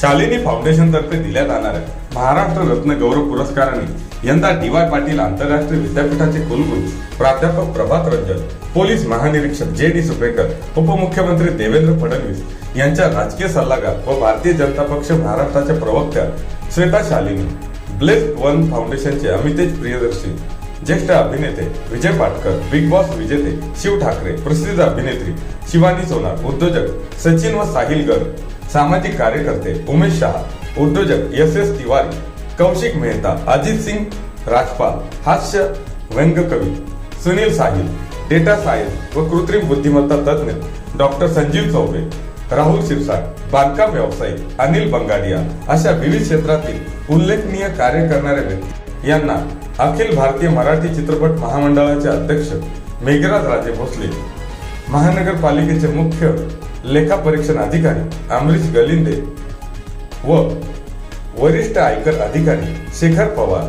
शालिनी फाउंडेशनतर्फे दिल्या जाणाऱ्या महाराष्ट्र रत्न गौरव पुरस्काराने यंदा डी वाय पाटील आंतरराष्ट्रीय विद्यापीठाचे कुलगुरू प्राध्यापक प्रभात रंजन पोलीस महानिरीक्षक जे डी सुपेकर उपमुख्यमंत्री देवेंद्र फडणवीस यांच्या राजकीय सल्लागार व भारतीय जनता पक्ष महाराष्ट्राच्या प्रवक्त्या श्वेता शालिनी ब्लेस वन फाउंडेशनचे अमितेश प्रियदर्शी ज्येष्ठ अभिनेते विजय पाटकर बिग बॉस विजेते शिव ठाकरे प्रसिद्ध अभिनेत्री शिवानी सोनार उद्योजक सचिन व साहिल गर्ग सामाजिक कार्यकर्ते उमेश शहा उद्योजक एस एस तिवारी कौशिक मेहता अजित सिंग राजपाल हास्य व्यंगकवी सुनील साहिल डेटा सायन्स व कृत्रिम बुद्धिमत्ता तज्ज्ञ डॉक्टर संजीव चौबे राहुल शिरसाट बांधकाम व्यावसायिक अनिल बंगाडिया अशा विविध क्षेत्रातील उल्लेखनीय कार्य करणाऱ्या व्यक्ती यांना अखिल भारतीय मराठी चित्रपट महामंडळाचे अध्यक्ष मेघराज राजे भोसले महानगरपालिकेचे मुख्य लेखापरीक्षण अधिकारी अमरीश गलिंदे व वरिष्ठ आयकर अधिकारी शेखर पवार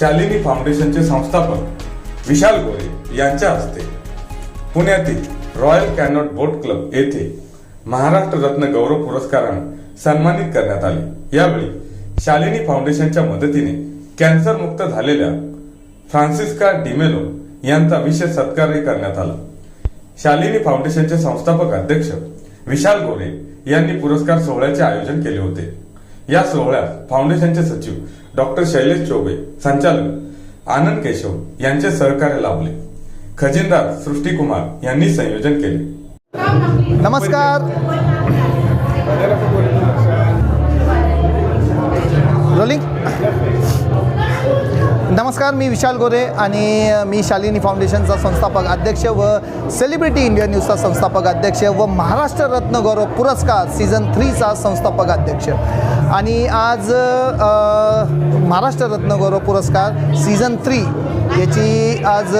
शालिनी फाउंडेशनचे संस्थापक विशाल गोरे यांच्या हस्ते पुण्यातील रॉयल कॅनॉट बोट क्लब येथे महाराष्ट्र रत्न गौरव पुरस्काराने सन्मानित करण्यात आले. यावेळी शालिनी फाउंडेशनच्या मदतीने कॅन्सरमुक्त झालेल्या फ्रान्सिस्का डिमेलो यांचा विशेष सत्कारही करण्यात आला. शालिनी फाउंडेशनचे संस्थापक अध्यक्ष विशाल गोरे यांनी पुरस्कार सोहळ्याचे आयोजन केले होते. या सोहळ्यात फाउंडेशनचे सचिव डॉक्टर शैलेश चोबे संचालक आनंद केशव यांचे सहकार्य लाभले. खजिनदार सृष्टीकुमार यांनी संयोजन केले. नमस्कार. नमस्कार मी विशाल गोरे आणि मी शालिनी फाउंडेशनचा संस्थापक अध्यक्ष व सेलिब्रिटी इंडिया न्यूजचा संस्थापक अध्यक्ष व महाराष्ट्र रत्नगौरव पुरस्कार सीझन थ्रीचा संस्थापक अध्यक्ष. आणि आज महाराष्ट्र रत्नगौरव पुरस्कार सीझन थ्री याची आज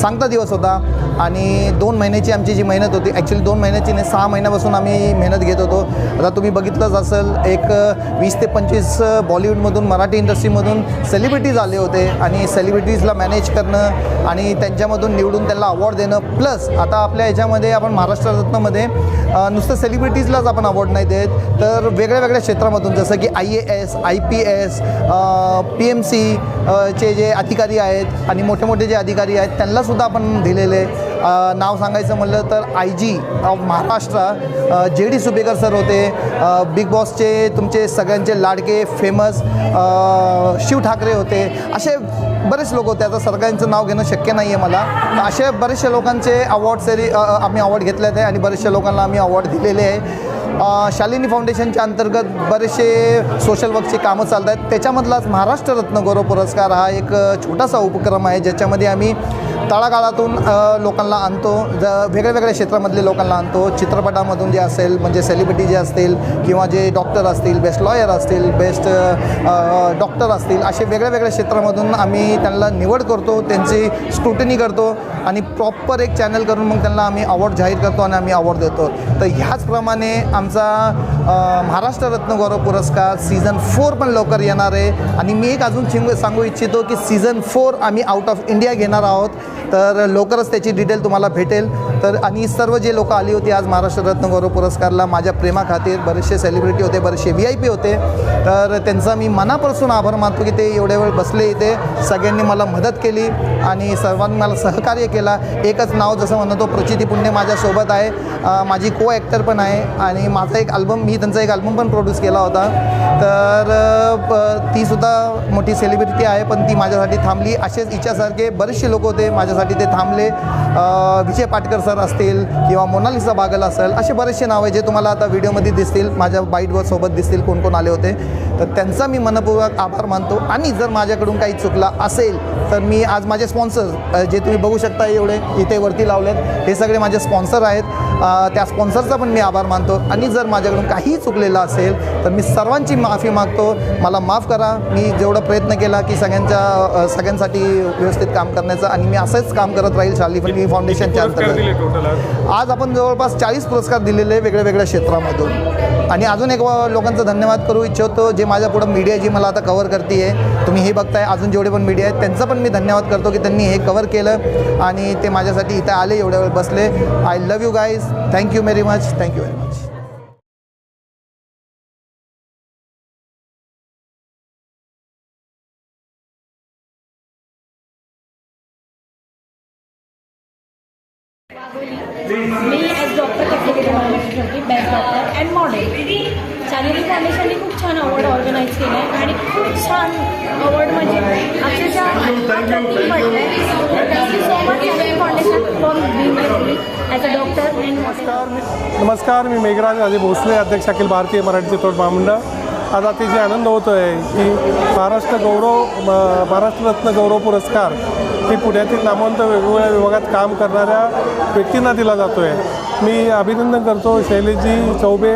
सांगता दिवस होता. आणि दोन महिन्याची आमची जी मेहनत होती ॲक्च्युली दोन महिन्याची नाही सहा महिन्यापासून आम्ही मेहनत घेत होतो. आता तुम्ही बघितलंच असेल एक वीस ते पंचवीस बॉलिवूडमधून मराठी इंडस्ट्रीमधून सेलिब्रिटीज आले होते आणि सेलिब्रिटीजला मॅनेज करणं आणि त्यांच्यामधून निवडून त्यांना अवॉर्ड देणं. प्लस आता आपल्या ह्याच्यामध्ये आपण महाराष्ट्र रत्नमध्ये नुसतं सेलिब्रिटीजलाच आपण अवॉर्ड नाही देत. तर वेगळ्या वेगळ्या क्षेत्रामधून जसं की I A S I P S P M C चे जे अधिकारी आहेत आणि मोठे मोठे जे अधिकारी आहेत त्यांनासुद्धा आपण दिलेले. नाव सांगायचं म्हणलं तर I G of Maharashtra J D Supekar sir होते बिग बॉसचे तुमचे सगळ्यांचे लाडके फेमस शिव ठाकरे होते. असे बरेच लोक होते. आता सगळ्यांचं नाव घेणं शक्य नाही आहे मला. असे बरेचशा लोकांचे अवॉर्ड सेरी आम्ही अवॉर्ड घेतले आहे आणि बरेचशा लोकांना आम्ही अवॉर्ड दिलेले आहे. शालिनी फाउंडेशनच्या अंतर्गत बरेचसे सोशल वर्कची कामं चालत आहेत त्याच्यामधलाच महाराष्ट्र रत्न गौरव पुरस्कार हा एक छोटासा उपक्रम आहे ज्याच्यामध्ये आम्ही तळागाळातून लोकांना आणतो. ज वेगळ्या वेगळ्या क्षेत्रामधले लोकांना आणतो. चित्रपटामधून जे असेल म्हणजे सेलिब्रिटी जे असतील किंवा जे डॉक्टर असतील बेस्ट लॉयर असतील बेस्ट डॉक्टर असतील असे वेगळ्या वेगळ्या क्षेत्रामधून आम्ही त्यांना निवड करतो त्यांची स्क्रुटनी करतो आणि प्रॉपर एक चॅनल करून मग त्यांना आम्ही अवॉर्ड जाहीर करतो आणि आम्ही अवॉर्ड देतो. तर ह्याचप्रमाणे आमचा महाराष्ट्र रत्नगौरव पुरस्कार सीझन फोर पण लवकर येणार आहे. आणि मी एक अजून सांगू इच्छितो की सीझन फोर आम्ही आउट ऑफ इंडिया घेणार आहोत. तर लवकरच त्याची डिटेल तुम्हाला भेटेल. तर आणि सर्व जे लोक आली होती आज महाराष्ट्र रत्न गौरव पुरस्कारला माझ्या प्रेमाखातीर बरेचसे सेलिब्रिटी होते बरेचसे व्ही आय पी होते. तर त्यांचा मी मनापासून आभार मानतो की ते एवढ्या वेळ बसले इथे. सगळ्यांनी मला मदत केली आणि सर्वांनी मला सहकार्य केला. एकच नाव जसं म्हणतो प्रचिती पुण्य माझ्यासोबत आहे. माझी को ॲक्टर पण आहे आणि माझा एक अल्बम मी त्यांचा एक अल्बम पण प्रोड्यूस केला होता. तर अ, तीसुद्धा मोठी सेलिब्रिटी आहे पण ती माझ्यासाठी थांबली. असेच इच्छासारखे बरेचसे लोक होते माझ्यासाठी ते थांबले. विजय पाटकर सर असतील किंवा मोनालिसा बागल असेल असे बरेचसे नाव आहे जे तुम्हाला आता व्हिडिओमध्ये दिसतील माझ्या बाईटवर सोबत दिसतील कोण कोण आले होते. तर त्यांचा मी मनपूर्वक आभार मानतो आणि जर माझ्याकडून काही चुकला असेल तर मी आज माझे स्पॉन्सर जे तुम्ही बघू शकता एवढे इथे वरती लावलेत हे सगळे माझे स्पॉन्सर आहेत. त्या स्पॉन्सरचा पण मी आभार मानतो आणि जर माझ्याकडून काहीही चुकलेलं असेल तर मी सर्वांची माफी मागतो. मला माफ करा. मी जेवढा प्रयत्न केला की सगळ्यांच्या सगळ्यांसाठी व्यवस्थित काम करण्याचा आणि मी असंच काम करत राहील शाली फंडी फाउंडेशनच्या अंतर्गत. टोटल आज आपण जवळपास चाळीस पुरस्कार दिलेले आहे वेगळ्या वेगळ्या क्षेत्रामधून. आणि अजून एक लोकांचा धन्यवाद करू इच्छितो जे माझ्या पुढं मीडिया जी मला आता कव्हर करते आहे तुम्ही हे बघताय अजून जेवढे पण मीडिया आहेत त्यांचा पण मी धन्यवाद करतो की त्यांनी हे कव्हर केलं. आणि ते माझ्यासाठी इथे आले एवढ्या वेळ बसले. I love you guys thank you very much thank you very much me as doctor best doctor and model Shalini फाउंडेशनने खूप छान अवॉर्ड ऑर्गनाईज केलं आहे आणि खूप छान अवॉर्ड म्हणजे अक्षरशः thank you so much Shalini foundation for being as a doctor and नमस्कार मी नमस्कार मी मेघराज राजे भोसले अध्यक्ष अखिल भारतीय मराठी चित्रपट महामंडळ. आज अतिशय आनंद होतो आहे की महाराष्ट्र गौरव म- महाराष्ट्र रत्न गौरव पुरस्कार ही पुण्यातील नामवंत वेगवेगळ्या विभागात काम करणाऱ्या व्यक्तींना दिला जातो आहे मी अभिनंदन करतो शैलेशजी चौबे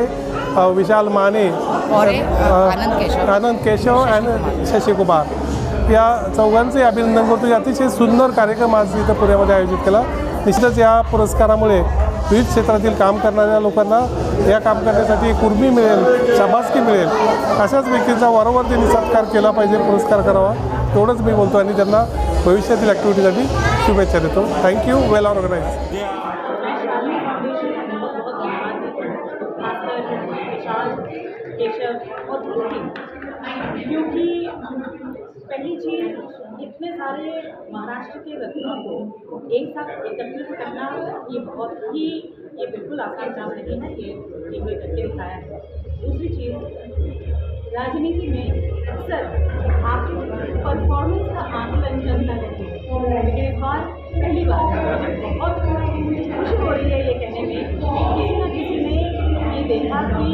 विशाल माने आनंद केशव. आनंद केशव आणि शशिकुमार. या चौघांचे अभिनंदन करतो. अतिशय सुंदर कार्यक्रम आज इथं पुण्यामध्ये आयोजित केला. निश्चितच या पुरस्कारामुळे विविध क्षेत्रातील काम करणाऱ्या लोकांना या काम करण्यासाठी एक उर्मी मिळेल शाबासकी मिळेल. अशाच व्यक्तींचा वारंवार त्यांनी सत्कार केला पाहिजे पुरस्कार करावा एवढंच मी बोलतो आणि त्यांना भविष्यातील ॲक्टिव्हिटीसाठी शुभेच्छा देतो. थँक्यू वेल ऑर्गनाईज क्योंकि पहली चीज़ इतने सारे महाराष्ट्र के रत्नों को एक साथ एकत्रित करना ये बहुत ही ये बिल्कुल आसान काम नहीं है, ये इन्होंने करके दिखाया है। दूसरी चीज़, राजनीति में अक्सर आपके परफॉर्मेंस का आंकलन चलता रहता है। लेकिन इस बार पहली बार मुझे बहुत खुशी हो रही है ये कहने में किसी न किसी ने ये देखा कि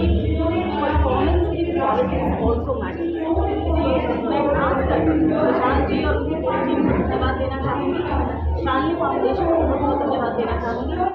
परफॉर्मेंस की क्वालिटी ऑल्सो मैटर इसलिए मैं खासकर प्रशांत जी और उनकी टीम को धन्यवाद देना चाहूँगी। शालिनी फाउंडेशन को बहुत धन्यवाद देना चाहूँगी।